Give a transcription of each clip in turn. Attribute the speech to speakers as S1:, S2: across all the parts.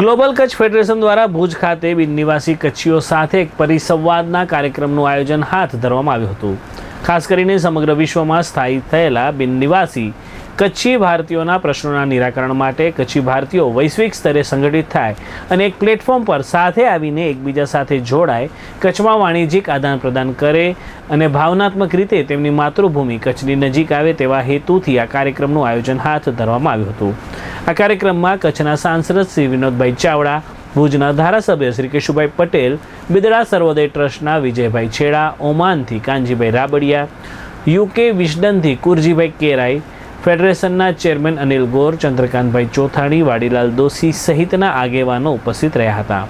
S1: Global Kutch federation દ્વારા ભુજ ખાતે બિનનિવાસી કચ્છીઓ સાથે એક પરિસંવાદના કાર્યક્રમનું આયોજન હાથ ધરવામાં આવ્યું હતું. ખાસ કરીને સમગ્ર વિશ્વમાં સ્થાયી થયેલા બિનનિવાસી કચ્છી ભારતીયોના પ્રશ્નોના નિરાકરણ માટે કચ્છી ભારતીયો વૈશ્વિક સ્તરે સંગઠિત થાય અને એક પ્લેટફોર્મ પર સાથે આવીને એકબીજા સાથે જોડાય, કચ્છમાં વાણિજ્યિક આદાન પ્રદાન કરે અને ભાવનાત્મક રીતે તેમની માતૃભૂમિ કચ્છની નજીક આવે તેવા હેતુથી આ કાર્યક્રમનું આયોજન હાથ ધરવામાં આવ્યું હતું. આ કાર્યક્રમમાં કચ્છના સાંસદ શ્રી વિનોદભાઈ ચાવડા, ભુજના ધારાસભ્ય શ્રી કેશુભાઈ પટેલ, બિદડા સર્વોદય ટ્રસ્ટના વિજયભાઈ છેડા, ઓમાનથી કાનજીભાઈ રાબડિયા યુકે વિશડનથી કુરજીભાઈ કેરાઈ ફેડરેશનના ચેરમેન અનિલ ગોર, ચંદ્રકાંતભાઈ ચોથાણી, વાડીલાલ દોશી સહિતના આગેવાનો ઉપસ્થિત રહ્યા હતા.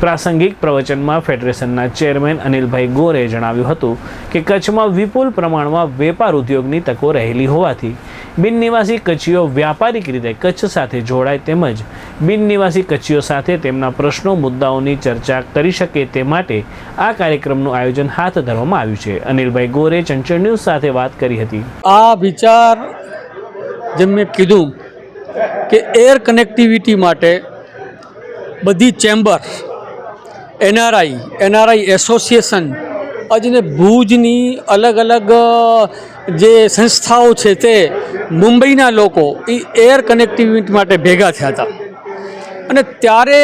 S1: પ્રાસંગિક પ્રવચનમાં ફેડરેશનના ચેરમેન અનિલભાઈ ગોરે જણાવ્યું હતું કે કચ્છમાં વિપુલ પ્રમાણમાં વેપાર ઉદ્યોગની તકો રહેલી હોવાથી બિનનિવાસી કચ્છીઓ વ્યાપારિક રીતે કચ્છ સાથે જોડાય તેમજ બિનનિવાસી કચ્છીઓ સાથે તેમના પ્રશ્નો, મુદ્દાઓની ચર્ચા કરી શકે તે માટે આ કાર્યક્રમનું આયોજન હાથ ધરવામાં આવ્યું છે. અનિલભાઈ ગોરે ચંચળ ન્યૂઝ સાથે વાત કરી હતી.
S2: આ વિચાર જેમ મેં કીધું કે એર કનેક્ટિવિટી માટે બધી ચેમ્બર એનઆરઆઈ એનઆરઆઈ એસોસિએશન આજને ભુજની અલગ અલગ જે સંસ્થાઓ છે તે મુંબઈના લોકો એ એર કનેક્ટિવિટી માટે ભેગા થયા હતા. અને ત્યારે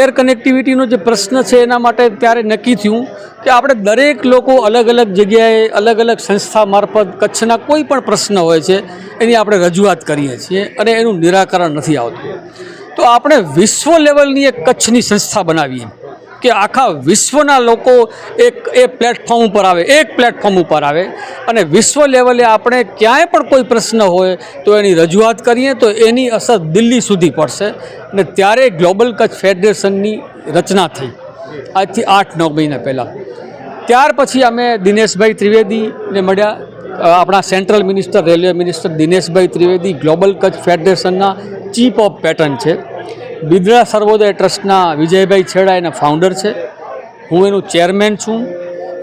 S2: એર કનેક્ટિવિટીનો જે પ્રશ્ન છે એના માટે ત્યારે નક્કી થયું કે આપણે દરેક લોકો અલગ અલગ જગ્યાએ, અલગ અલગ સંસ્થા મારફત કચ્છના કોઈ પણ પ્રશ્ન હોય છે, એની આપણે રજૂઆત કરીએ છીએ અને એનું નિરાકરણ નથી આવતું. તો આપણે વિશ્વ લેવલની એક કચ્છની સંસ્થા બનાવીએ. કે આખા વિશ્વના લોકો એક એ પ્લેટફોર્મ ઉપર આવે, એક પ્લેટફોર્મ ઉપર આવે. અને વિશ્વ લેવલે આપણે ક્યાંય પણ કોઈ પ્રશ્ન હોય તો એની રજૂઆત કરીએ તો એની અસર દિલ્હી સુધી પડશે. અને ત્યારે ગ્લોબલ કચ્છ ફેડરેશનની રચના થઈ. આજથી આઠ, નવ મહિના પહેલાં. ત્યાર પછી અમે દિનેશભાઈ ત્રિવેદીને મળ્યા. આપણા central minister railway minister Dineshbhai Trivedi global Kutch ફેડરેશનના chief of patron છે. બિદડા સર્વોદય ટ્રસ્ટના વિજયભાઈ છેડા એના ફાઉન્ડર છે. હું એનું ચેરમેન છું.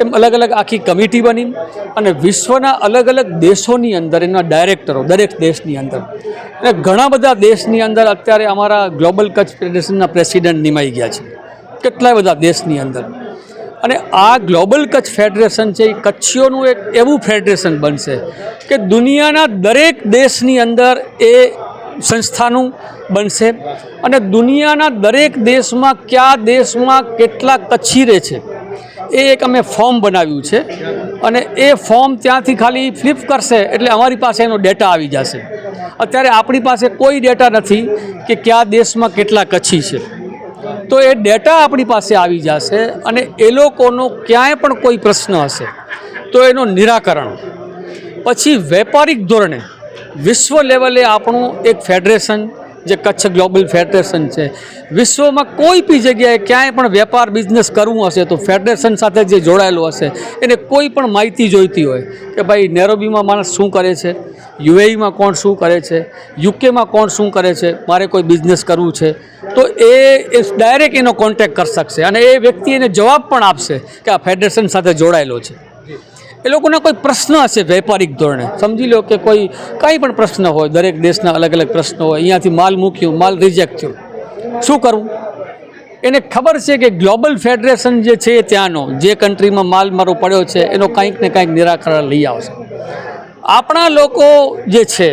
S2: એમ અલગ અલગ આખી કમિટી બની અને વિશ્વના અલગ અલગ દેશોની અંદર એના ડાયરેક્ટરો દરેક દેશની અંદર. અને ઘણા બધા દેશની અંદર અત્યારે અમારા ગ્લોબલ કચ્છ ફેડરેશનના પ્રેસિડેન્ટ નિમાઈ ગયા છે. કેટલાય બધા દેશની અંદર. અને આ ગ્લોબલ કચ્છ ફેડરેશન છે એ કચ્છીઓનું એક એવું ફેડરેશન બનશે કે દુનિયાના દરેક દેશની અંદર એ સંસ્થાનું બનશે. અને દુનિયાના દરેક દેશમાં કયા દેશમાં કેટલા કચ્છી રહે છે, એ એક અમે ફોર્મ બનાવ્યું છે. અને એ ફોર્મ ત્યાંથી ખાલી ફ્લિપ કરશે એટલે અમારી પાસે એનો ડેટા આવી જશે. અત્યારે આપણી પાસે કોઈ ડેટા નથી કે કયા દેશમાં કેટલા કચ્છી છે. તો એ ડેટા આપણી પાસે આવી જશે અને એ લોકોનો ક્યાંય પણ કોઈ પ્રશ્ન હશે. તો એનું નિરાકરણ. પછી વેપારિક ધોરણે વિશ્વ લેવલે આપણું એક ફેડરેશન જે કચ્છ ગ્લોબલ ફેડરેશન છે, વિશ્વમાં કોઈ બી જગ્યાએ ક્યાંય પણ વેપાર બિઝનેસ કરવું હશે તો ફેડરેશન સાથે જે જોડાયેલું હશે, એને કોઈ પણ માહિતી જોઈતી હોય કે ભાઈ નેરોબીમાં માણસ શું કરે છે, યુએઈમાં કોણ શું કરે છે, યુકેમાં કોણ શું કરે છે, મારે કોઈ બિઝનેસ કરવું છે, તો એ ડાયરેક્ટ એનો કોન્ટેક્ટ કરી શકશે અને એ વ્યક્તિ એને જવાબ પણ આપશે કે આ ફેડરેશન સાથે જોડાયેલો છે. એ લોકોના કોઈ પ્રશ્ન હશે વેપારિક ધોરણે? સમજી લો કે કોઈ, કાંઈ પણ પ્રશ્ન હોય, દરેક દેશના અલગ અલગ પ્રશ્નો હોય, અહીંયાથી માલ મૂક્યું, માલ રિજેક્ટ થયો. શું કરવું એને ખબર છે કે ગ્લોબલ ફેડરેશન જે છે ત્યાંનો, જે કન્ટ્રીમાં માલ મારો પડ્યો છે, એનો કાંઈક ને કાંઈક નિરાકરણ લઈ આવશે. આપણા લોકો જે છે,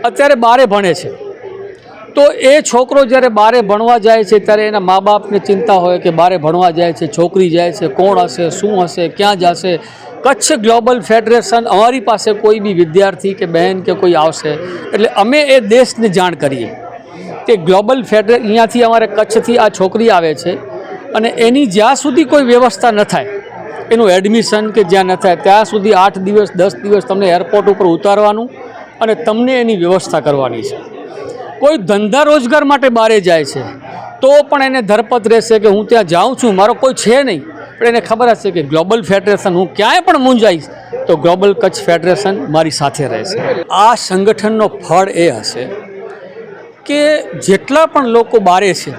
S2: અત્યારે બારે ભણે છે. તો એ છોકરો જ્યારે બારે ભણવા જાય છે, ત્યારે એના મા બાપને ચિંતા હોય કે બારે ભણવા જાય છે, છોકરી જાય છે, કોણ હશે, શું હશે, ક્યાં જશે? કચ્છ ગ્લોબલ ફેડરેશન અમારી પાસે કોઈ બી વિદ્યાર્થી કે બહેન કે કોઈ આવશે, એટલે અમે એ દેશને જાણ કરીએ કે ગ્લોબલ ફેડરે અહીંયાથી અમારે કચ્છથી આ છોકરી આવે છે અને એની જ્યાં સુધી કોઈ વ્યવસ્થા ન થાય, એનું એડમિશન કે જ્યાં ન થાય, ત્યાં સુધી આઠ દિવસ, દસ દિવસ તમને એરપોર્ટ ઉપર ઉતારવાનું અને તમને એની વ્યવસ્થા કરવાની છે. કોઈ ધંધા રોજગાર માટે બહારે જાય છે, તો પણ એને ધરપત રહેશે કે હું ત્યાં જાઉં છું, મારો કોઈ છે નહીં. પણ એને ખબર હશે કે ગ્લોબલ ફેડરેશન હું ક્યાંય પણ મૂંઝાઈશ, તો ગ્લોબલ કચ્છ ફેડરેશન મારી સાથે રહેશે. આ સંગઠનનો ફળ એ હશે કે જેટલા પણ લોકો બારે છે,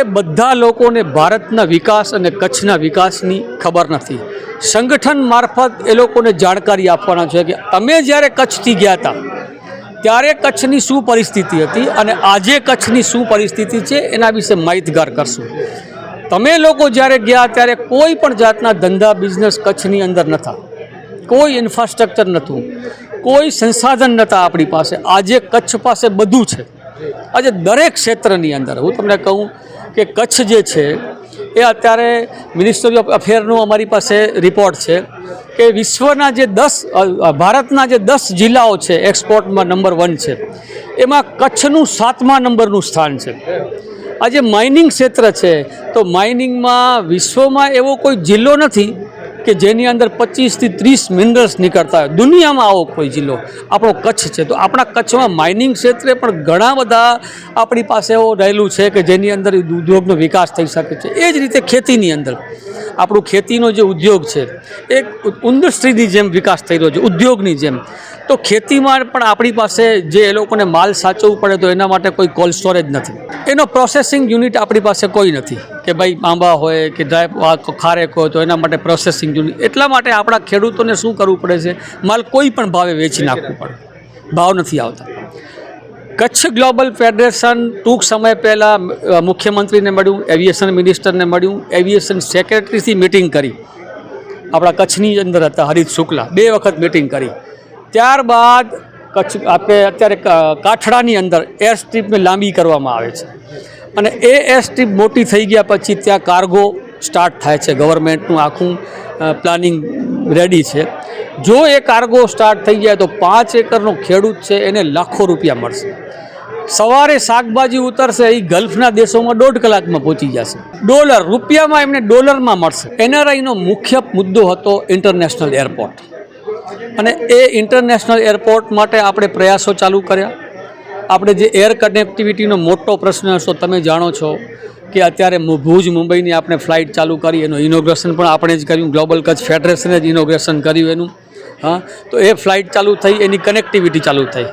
S2: એ બધા લોકોને ભારતના વિકાસ અને કચ્છના વિકાસની ખબર નથી. સંગઠન મારફત એ લોકોને જાણકારી આપવાના છે કે અમે જ્યારે કચ્છથી ગયા હતા ત્યારે કચ્છની શું પરિસ્થિતિ હતી અને આજે કચ્છની શું પરિસ્થિતિ છે એના વિશે માહિતગાર કરશું. તમે લોકો જ્યારે ગયા ત્યારે કોઈ પણ જાતના ધંધા બિઝનેસ કચ્છની અંદર નહોતા કોઈ ઇન્ફ્રાસ્ટ્રક્ચર નહોતું કોઈ સંસાધન નહોતા આપણી પાસે. આજે કચ્છ પાસે બધું છે. આજે દરેક ક્ષેત્રની અંદર. હું તમને કહું કે કચ્છ જે છે એ અત્યારે મિનિસ્ટ્રી ઓફ અફેરનો અમારી પાસે રિપોર્ટ છે કે વિશ્વના જે દસ ભારતના જે દસ જિલ્લાઓ છે એક્સપોર્ટમાં નંબર વન છે. એમાં કચ્છનું સાતમા નંબરનું સ્થાન છે. આજે માઇનિંગ ક્ષેત્ર છે, તો માઇનિંગમાં વિશ્વમાં એવો કોઈ જિલ્લો નથી કે જેની અંદર પચીસથી ત્રીસ મિનરલ્સ નીકળતા હોય. દુનિયામાં આવો કોઈ જિલ્લો, આપણો કચ્છ છે. તો આપણા કચ્છમાં માઇનિંગ ક્ષેત્રે પણ ઘણા બધા આપણી પાસે એવો રહેલું છે કે જેની અંદર ઉદ્યોગનો વિકાસ થઈ શકે છે. એ જ રીતે ખેતીની અંદર. આપણું ખેતીનો જે ઉદ્યોગ છે, એક ઇન્ડસ્ટ્રીની જેમ વિકાસ થઈ રહ્યો છે, ઉદ્યોગની જેમ. તો ખેતીમાં પણ આપણી પાસે જે એ લોકોને માલ સાચવવું પડે તો એના માટે કોઈ કોલ્ડ સ્ટોરેજ નથી. એનો પ્રોસેસિંગ યુનિટ આપણી પાસે કોઈ નથી. કે ભાઈ આંબા હોય કે ડ્રાય ખારેક હોય તો એના માટે પ્રોસેસિંગ જોઈએ એટલા માટે આપણા ખેડૂતોને શું કરવું પડે છે? માલ કોઈ પણ ભાવે વેચી નાખવું પડે. ભાવ નથી આવતા. કચ્છ ગ્લોબલ ફેડરેશન ટૂંક સમય પહેલાં મુખ્યમંત્રીને મળ્યું એવિએશન મિનિસ્ટરને મળ્યું એવિએશન સેક્રેટરીથી મિટિંગ કરી. આપણા કચ્છની અંદર હતા હરીત શુક્લા. બે વખત મિટિંગ કરી. ત્યારબાદ કચ્છ, આપણે અત્યારે કાઠડાની અંદર એર સ્ટ્રીપને લાંબી કરવામાં આવે છે. અને એ એસટી મોટી થઈ ગયા પછી ત્યાં કાર્ગો સ્ટાર્ટ થાય છે. ગવર્મેન્ટનું આખું પ્લાનિંગ રેડી છે. જો એ કાર્ગો સ્ટાર્ટ થઈ જાય તો પાંચ એકરનો ખેડૂત છે, એને લાખો રૂપિયા મળશે. સવારે શાકભાજી ઉતરશે, એ ગલ્ફના દેશોમાં દોઢ કલાકમાં પહોંચી જશે. ડોલર, રૂપિયામાં એમને ડોલરમાં મળશે. એનઆરઆઈનો મુખ્ય મુદ્દો હતો ઇન્ટરનેશનલ એરપોર્ટ અને એ ઇન્ટરનેશનલ એરપોર્ટ માટે આપણે પ્રયાસો ચાલુ કર્યા. આપણે જે એર કનેક્ટિવિટીનો મોટો પ્રશ્ન હશો, તમે જાણો છો કે અત્યારે ભુજ મુંબઈની આપણે ફ્લાઇટ ચાલુ કરી, એનું ઇનોગ્રેશન પણ આપણે જ કર્યું ગ્લોબલ કચ્છ ફેડરેશને જ ઇનોગ્રેશન કર્યું એનું. હા, તો એ ફ્લાઇટ ચાલુ થઈ, એની કનેક્ટિવિટી ચાલુ થઈ.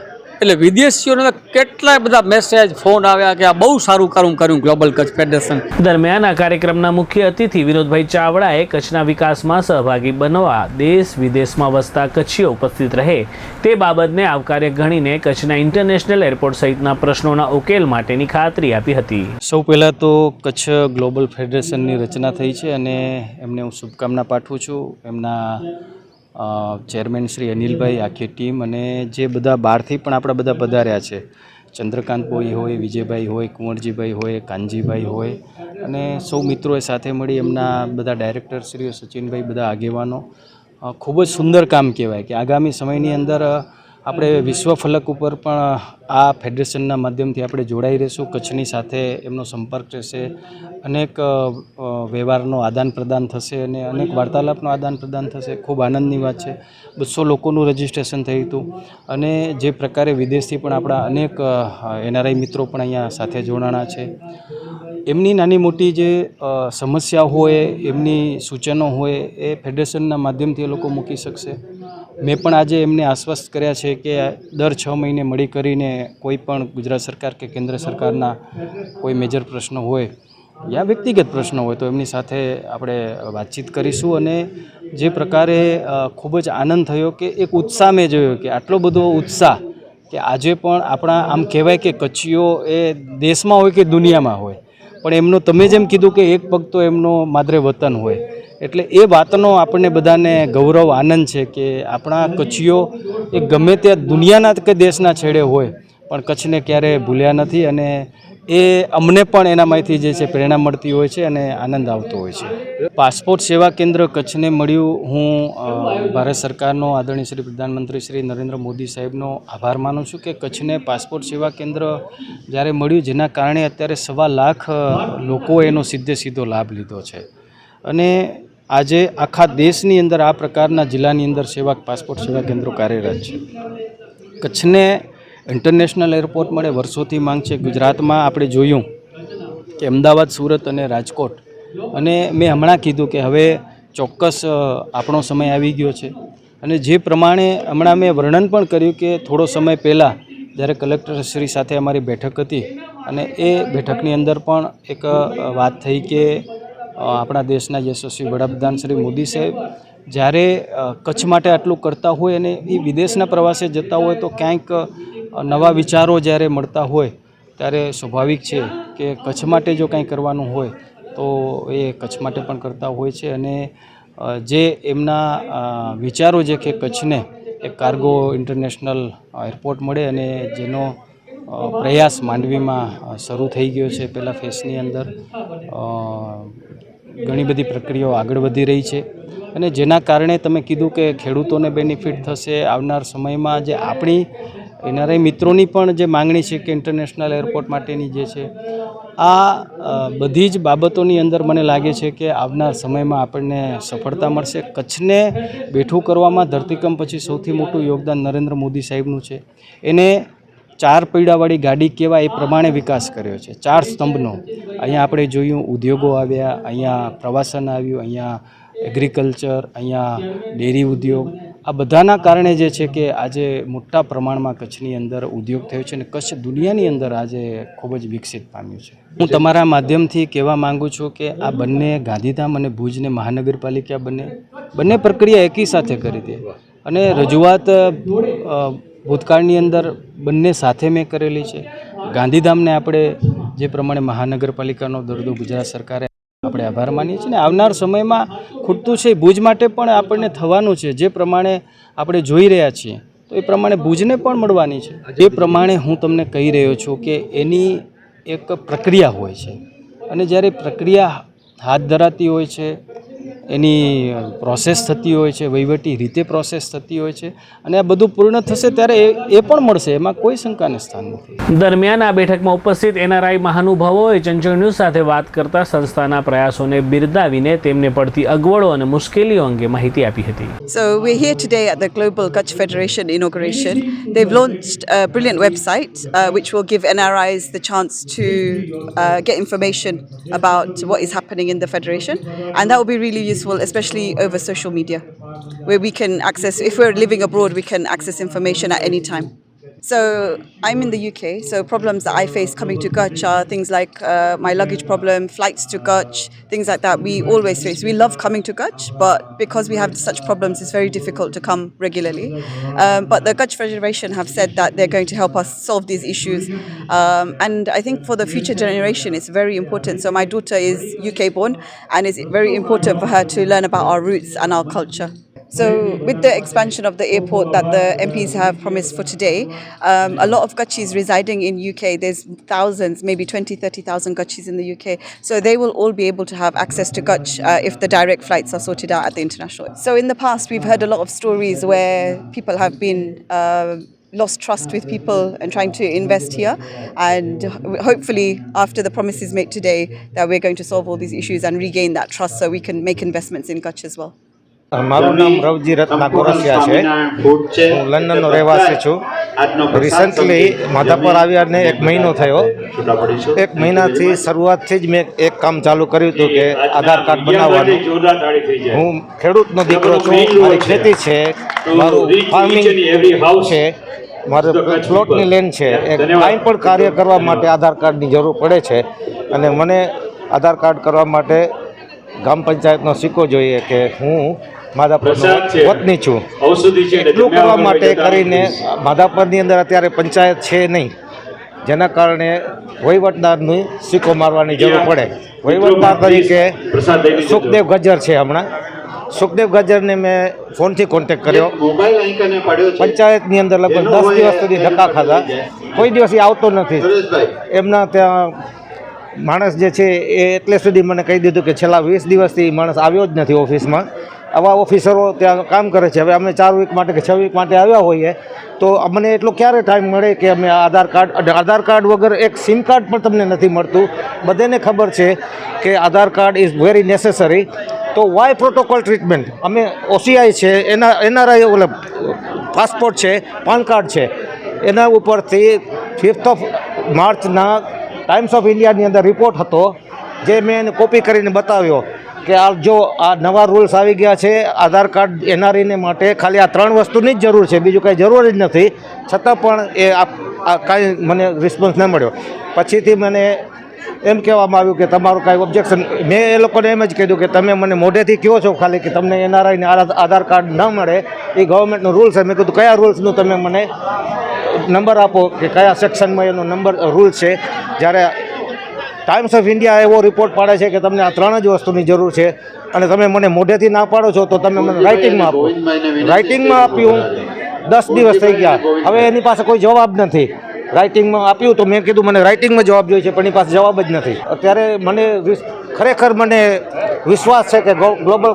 S2: એટલે વિદેશીઓને કેટલાય બધા મેસેજ ફોન આવ્યા કે આ બહુ સારું કામ કર્યું ગ્લોબલ કચ્છ ફેડરેશન
S1: દરમિયાન આ કાર્યક્રમના મુખ્ય અતિથિ વિનોદભાઈ ચાવડાએ કચ્છના વિકાસમાં સહભાગી બનવા દેશ વિદેશમાં વસતા કચ્છીઓ ઉપસ્થિત રહે. તે બાબતને આવકાર્ય ગણીને કચ્છના ઇન્ટરનેશનલ એરપોર્ટ સહિતના પ્રશ્નોના ઉકેલ માટેની ખાતરી આપી હતી.
S3: સૌ પહેલાં તો કચ્છ ગ્લોબલ ફેડરેશનની રચના થઈ છે અને એમને હું શુભકામના પાઠવું છું. એમના ચેરમેન શ્રી અનિલભાઈ, આખી ટીમ અને જે બધા બહારથી પણ આપણા બધા પધાર્યા છે. ચંદ્રકાંત ભોઈ હોય, વિજયભાઈ હોય, કુંવરજીભાઈ હોય, કાનજીભાઈ હોય અને સૌ મિત્રોએ સાથે મળી એમના બધા ડાયરેક્ટર શ્રી સચિનભાઈ બધા આગેવાનો. ખૂબ જ સુંદર કામ કહેવાય કે આગામી સમયની અંદર આપણે વિશ્વ ફલક ઉપર પણ આ ફેડરેશનના માધ્યમથી આપણે જોડાઈ રહીશું. કચ્છની સાથે એમનો સંપર્ક રહેશે. અનેક વ્યવહારનો આદાન પ્રદાન થશે અને અનેક વાર્તાલાપનું આદાન પ્રદાન થશે. ખૂબ આનંદની વાત છે. બસો લોકોનું રજિસ્ટ્રેશન થયું હતું. અને જે પ્રકારે વિદેશથી પણ આપણા અનેક એનઆરઆઈ મિત્રો પણ અહીંયા સાથે જોડાણા છે. એમની નાની મોટી જે સમસ્યા હોય, એમની સૂચનો હોય, એ ફેડરેશનના માધ્યમથી એ લોકો મૂકી શકશે. મેં પણ આજે એમને આશ્વસ્ત કર્યા છે કે દર છ મહિને મળી કરીને કોઈ પણ ગુજરાત સરકાર કે કેન્દ્ર સરકારના કોઈ મેજર પ્રશ્નો હોય યા વ્યક્તિગત પ્રશ્નો હોય તો એમની સાથે આપણે વાતચીત કરીશું અને જે પ્રકારે ખૂબ જ આનંદ થયો કે એક ઉત્સાહ મેં જોયો કે આટલો બધો ઉત્સાહ કે આજે પણ આપણા, આમ કહેવાય કે કચ્છીઓ એ દેશમાં હોય કે દુનિયામાં હોય પણ એમનો તમે જેમ કીધું કે એક પગ તો એમનો માદરે વતન હોય. એટલે એ વાતનો આપણને બધાને ગૌરવ, આનંદ છે કે આપણા કચ્છીઓ એ ગમે ત્યાં દુનિયાના કે દેશના છેડે હોય પણ કચ્છને ક્યારેય ભૂલ્યા નથી અને એ અમને પણ એનામાંથી જે છે પ્રેરણા મળતી હોય છે અને આનંદ આવતો હોય છે. પાસપોર્ટ સેવા કેન્દ્ર કચ્છને મળ્યું. હું ભારત સરકારનો આદરણીય શ્રી પ્રધાનમંત્રી શ્રી નરેન્દ્ર મોદી સાહેબનો આભાર માનું છું કે કચ્છને પાસપોર્ટ સેવા કેન્દ્ર જ્યારે મળ્યું, જેના કારણે અત્યારે સવા લાખ લોકોએ એનો સીધે સીધો લાભ લીધો છે. અને આજે આખા દેશની અંદર આ પ્રકારના જિલ્લાની અંદર સેવા, પાસપોર્ટ સેવા કેન્દ્રો કાર્યરત છે. કચ્છને ઇન્ટરનેશનલ એરપોર્ટ મળે. વર્ષોથી માંગ છે. ગુજરાતમાં આપણે જોયું કે અમદાવાદ, સુરત અને રાજકોટ. અને મેં હમણાં કીધું કે હવે ચોક્કસ આપણો સમય આવી ગયો છે. અને જે પ્રમાણે હમણાં મેં વર્ણન પણ કર્યું કે થોડો સમય પહેલાં જ્યારે કલેક્ટરશ્રી સાથે અમારી બેઠક હતી અને એ બેઠકની અંદર પણ એક વાત થઈ કે આપણા દેશના યશસ્વી વડાપ્રધાન શ્રી મોદી સાહેબ જ્યારે કચ્છ માટે આટલું કરતા હોય અને એ વિદેશના પ્રવાસે જતા હોય તો ક્યાંક નવા વિચારો જ્યારે મળતા હોય, ત્યારે સ્વાભાવિક છે કે કચ્છ માટે જો કંઈ કરવાનું હોય, તો એ કચ્છ માટે પણ કરતા હોય છે. અને જે એમના વિચારો છે કે કચ્છને એક કાર્ગો ઇન્ટરનેશનલ એરપોર્ટ મળે અને જેનો પ્રયાસ માંડવીમાં શરૂ થઈ ગયો છે પહેલાં ફેસની અંદર ઘણી બધી પ્રક્રિયાઓ આગળ વધી રહી છે. અને જેના કારણે તમે કીધું કે ખેડૂતોને બેનિફિટ થશે આવનાર સમયમાં જે આપણી એનઆરઆઈ મિત્રોની પણ જે માંગણી છે કે ઇન્ટરનેશનલ એરપોર્ટ માટેની જે છે, આ બધી જ બાબતોની અંદર મને લાગે છે કે આવનાર સમયમાં આપણને સફળતા મળશે. કચ્છને બેઠું કરવામાં ધરતીકંપ પછી સૌથી મોટું યોગદાન નરેન્દ્ર મોદી સાહેબનું છે. એને ચાર પૈડાવાળી ગાડી કહેવાય એ પ્રમાણે વિકાસ કર્યો છે. ચાર સ્તંભનો. અહીંયા આપણે જોયું ઉદ્યોગો આવ્યા, અહીંયા પ્રવાસન આવ્યું, અહીંયા એગ્રીકલ્ચર અહીંયા ડેરી ઉદ્યોગ આ બધાના કારણે જે છે કે આજે મોટા પ્રમાણમાં કચ્છની અંદર ઉદ્યોગ થયો છે અને કચ્છ દુનિયાની અંદર આજે ખૂબ જ વિકસિત પામ્યું છે. હું તમારા માધ્યમથી કહેવા માંગુ છું કે આ બંને ગાંધીધામ અને ભુજને મહાનગરપાલિકા બંને બંને પ્રક્રિયા એકી સાથે કરી દે. અને રજૂઆત ભૂતકાળની અંદર બંને સાથે મેં કરેલી છે. ગાંધીધામને આપણે જે પ્રમાણે મહાનગરપાલિકાનો દરદો ગુજરાત સરકારે આપણે આભાર માનીએ છીએ ને આવનાર સમયમાં ખૂટતું છે ભુજ માટે પણ આપણને થવાનું છે. જે પ્રમાણે આપણે જોઈ રહ્યા છીએ, તો એ પ્રમાણે ભુજને પણ મળવાની છે. એ પ્રમાણે હું તમને કહી રહ્યો છું કે એની એક પ્રક્રિયા હોય છે. અને જ્યારે પ્રક્રિયા હાથ ધરાતી હોય છે એની પ્રોસેસ થતી હોય છે વહીવટી રીતે પ્રોસેસ થતી હોય છે અને આ બધું પૂર્ણ થશે ત્યારે એ પણ મળશે એમાં કોઈ શંકાને સ્થાન નથી
S1: દરમિયાન આ બેઠકમાં ઉપસ્થિત એનઆરઆઈ મહાનુભાવોએ ચંચળ ન્યૂઝ સાથે વાત કરતા સંસ્થાના પ્રયાસોને બિરદાવીને તેમને પડતી અગવડો અને મુશ્કેલીઓ અંગે માહિતી આપી હતી
S4: So we're here today at the Global Kutch Federation inauguration. They've launched a brilliant website uh, which will give NRIs the chance to uh, get information about what is happening in the federation, and that will be really useful, especially over social media, where we can access. If we're living abroad, we can access information at any time. So I'm in the UK. So problems that I face coming to Kutch are things like uh, my luggage problem, flights to Kutch, things like that. We always face. We love coming to Kutch, but because we have such problems, it's very difficult to come regularly. Um, but the Kutch Federation have said that they're going to help us solve these issues, um, and I think for the future generation, it's very important. So my daughter is UK born, and it's very important for her to learn about our roots and our culture. So, with the expansion of the airport that the MPs have promised for today, um, a lot of Gachis residing in UK, there's thousands, maybe 20, 30,000 Gachis in the UK. So, they will all be able to have access to Gach uh, if the direct flights are sorted out at the international. So, in the past, we've heard a lot of stories where people have been. Uh, lost trust with people and trying to invest here and hopefully after the promises made today that we're going to solve all these issues and regain that trust so we can make investments in Kutch as well
S5: મારું નામ રવજી રત્ના કોરસિયા છે. હું લંડનનો રહેવાસી છું. Recently Madhapar આવ્યાને એક મહિનો થયો. એક મહિનાથી શરૂઆતથી જ મેં એક કામ ચાલુ કર્યું હતું કે આધાર કાર્ડ બનાવવાનું. હું ખેડૂતનો દીકરો છું મારી ખેતી છે મારું ફાર્મિંગ છે મારે પ્લોટની લેન છે. એ કાંઈ પણ કાર્ય કરવા માટે આધાર કાર્ડની જરૂર પડે છે. અને મને આધાર કાર્ડ કરવા માટે ગ્રામ પંચાયતનો સિક્કો જોઈએ કે હું માધાપરનો વતની છું. એટલું કરવા માટે કરીને માધાપરની અંદર અત્યારે પંચાયત છે નહીં. જેના કારણે વહીવટદારની સિક્કો મારવાની જરૂર પડે. વહીવટદાર તરીકે સુખદેવ ગજર છે હમણાં. સુખદેવ ગજ્જરને મેં ફોનથી કોન્ટેક કર્યો. પંચાયતની અંદર લગભગ દસ દિવસ સુધી ધક્કા ખાધા. કોઈ દિવસ એ આવતો નથી. એમના ત્યાં માણસ જે છે એ એટલે સુધી મને કહી દીધું કે છેલ્લા વીસ દિવસથી માણસ આવ્યો જ નથી ઓફિસમાં. આવા ઓફિસરો ત્યાં કામ કરે છે. હવે અમે ચાર વીક માટે કે છ વીક માટે આવ્યા હોઈએ. તો અમને એટલો ક્યારે ટાઈમ મળે કે અમે આધાર કાર્ડ આધાર કાર્ડ વગર એક સિમ કાર્ડ પણ તમને નથી મળતું? બધાને ખબર છે કે Aadhaar card is very necessary તો વાય પ્રોટોકોલ ટ્રીટમેન્ટ અમે ઓસીઆઈ છે, એના એનઆરઆઈ ઓલા પાસપોર્ટ છે, પાન કાર્ડ છે. એના ઉપરથી ફિફ્થ ઓફ માર્ચના ટાઈમ્સ ઓફ ઇન્ડિયાની અંદર રિપોર્ટ હતો, જે મેં એને કોપી કરીને બતાવ્યો. કે આ જો આ નવા રૂલ્સ આવી ગયા છે, આધાર કાર્ડ એનઆરઈને માટે ખાલી આ ત્રણ વસ્તુની જ જરૂર છે, બીજું કાંઈ જરૂર જ નથી. છતાં પણ એ આ કાંઈ મને રિસ્પોન્સ ન મળ્યો. પછીથી મને એમ કહેવામાં આવ્યું કે તમારું કાંઈ ઓબ્જેક્શન મેં એ લોકોને એમ જ કીધું કે તમે મને મોઢેથી કહો છો ખાલી કે તમને એનઆરઆઈને આધાર કાર્ડ ન મળે, એ ગવર્મેન્ટનો રૂલ્સ છે. મેં કીધું, કયા રૂલ્સનું તમે મને નંબર આપો કે કયા સેક્શનમાં એનો નંબર રૂલ છે? જ્યારે ટાઈમ્સ ઓફ ઇન્ડિયા એવો રિપોર્ટ પાડે છે કે તમને આ ત્રણ જ વસ્તુની જરૂર છે. અને તમે મને મોઢેથી ના પાડો છો તો તમે મને રાઇટિંગમાં આપો. રાઇટિંગમાં આપ્યું દસ દિવસ થઈ ગયા. હવે એની પાસે કોઈ જવાબ નથી. રાઇટિંગમાં આપ્યું તો મેં કીધું મને રાઇટિંગમાં જવાબ જોઈએ છે પણ એની પાસે જવાબ જ નથી. અત્યારે મને ખરેખર મને વિશ્વાસ છે કે ગો- ગ્લોબલ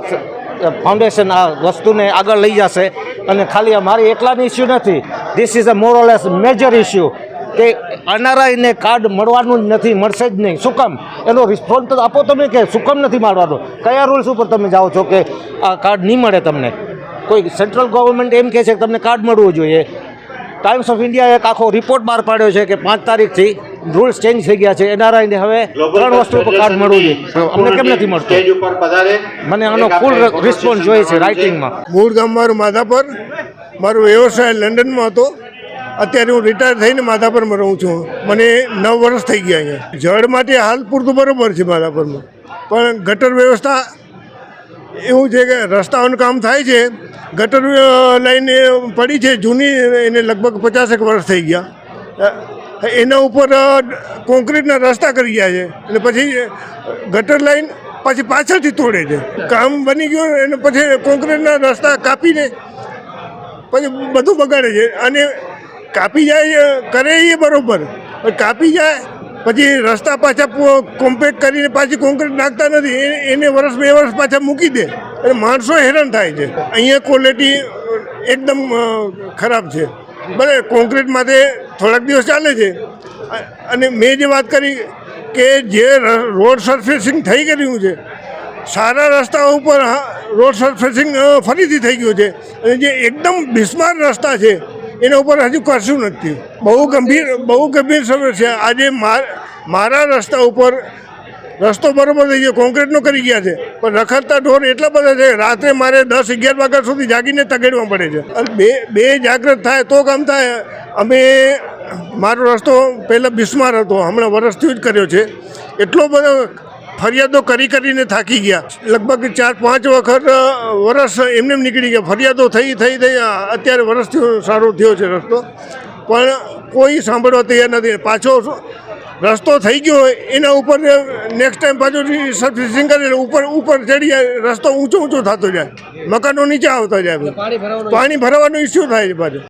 S5: ફાઉન્ડેશન આ વસ્તુને આગળ લઈ જશે. અને ખાલી આ મારી એકલાની ઇસ્યુ નથી. This is a more less major issue કે એનઆરઆઈને કાર્ડ મળવાનું જ નથી મળશે જ નહીં. શું કામ? એનો રિસ્પોન્સ તો આપો તમે કે શું કામ નથી મળવાનો? કયા રૂલ્સ ઉપર તમે જાઓ છો કે આ કાર્ડ નહીં મળે તમને? કોઈ સેન્ટ્રલ ગવર્મેન્ટ એમ કહે છે કે તમને કાર્ડ મળવું જોઈએ. ટાઈમ્સ ઓફ ઇન્ડિયાએ એક આખો રિપોર્ટ બહાર પાડ્યો છે કે પાંચ તારીખથી રૂલ્સ ચેન્જ થઈ ગયા છે. એનઆરઆઈને હવે ત્રણ વસ્તુ ઉપર કાર્ડ મળવું જોઈએ. અમને કેમ નથી મળતું? મને આનો ફૂલ રિસ્પોન્સ જોઈએ છે રાઇટિંગમાં
S6: મૂળ ગામ મારું માધાપર. મારો વ્યવસાય લંડનમાં હતો. અત્યારે હું રિટાયર થઈને માધાપરમાં રહું છું. મને નવ વર્ષ થઈ ગયા અહીંયા. જળ માટે હાલ પૂરતું બરાબર છે માધાપરમાં. પણ ગટર વ્યવસ્થા એવું છે કે રસ્તાઓનું કામ થાય છે. ગટર લાઈન પડી છે, જૂની, એને લગભગ પચાસેક વર્ષ થઈ ગયા. એના ઉપર કોન્ક્રીટના રસ્તા કરી ગયા છે. અને પછી ગટર લાઈન પછી પાછળથી તોડે છે. કામ બની ગયું અને પછી કોન્ક્રીટના રસ્તા કાપીને પછી બધું બગાડે છે. અને કાપી જાય કરે એ બરાબર. પણ કાપી જાય, પછી રસ્તા પાછા કોમ્પેક્ટ કરીને પાછી કોન્ક્રીટ નાખતા નથી. એને વર્ષ બે વર્ષ પાછા મૂકી દે. અને માણસો હેરાન થાય છે. અહીંયા ક્વોલિટી એકદમ ખરાબ છે. ભલે કોન્ક્રીટ માટે થોડાક દિવસ ચાલે છે. અને મેં જે વાત કરી કે જે રોડ સરફેસિંગ થઈ ગયું છે, સારા રસ્તા ઉપર રોડ સરફેસિંગ ફરીથી થઈ ગયું છે. અને જે એકદમ બિસ્માર રસ્તા છે એના ઉપર હજુ કશું નથી બહુ ગંભીર બહુ ગંભીર સમસ્યા. આજે માર- મારા રસ્તા ઉપર, રસ્તો બરોબર થઈ ગયો કોન્ક્રીટનો કરી ગયા છે. પણ રખડતા ઢોર એટલા બધા છે, રાત્રે મારે દસ અગિયાર વાગ્યા સુધી જાગીને તગેડવા પડે છે. અને બે બે જાગૃત થાય તો કામ થાય. અમે, મારો રસ્તો પહેલાં બિસ્માર હતો. હમણાં વરસથી જ કર્યો છે. એટલો બધો ફરિયાદો કરી કરીને થાકી ગયા. લગભગ ચાર પાંચ વખત વરસ એમને નીકળી ગયા. ફરિયાદો થઈ થઈ થઈ અત્યારે વરસથી સારો થયો છે રસ્તો. પણ કોઈ સાંભળવા તૈયાર નથી. પાછો રસ્તો થઈ ગયો હોય એના ઉપર નેક્સ્ટ ટાઈમ પાછું સર્વિસિંગ કરીને ઉપર ઉપર ચડી જાય રસ્તો ઊંચો ઊંચો થતો જાય. મકાનો નીચે આવતા જાય. પાણી ભરાવાનો ઇસ્યુ થાય છે પાછું.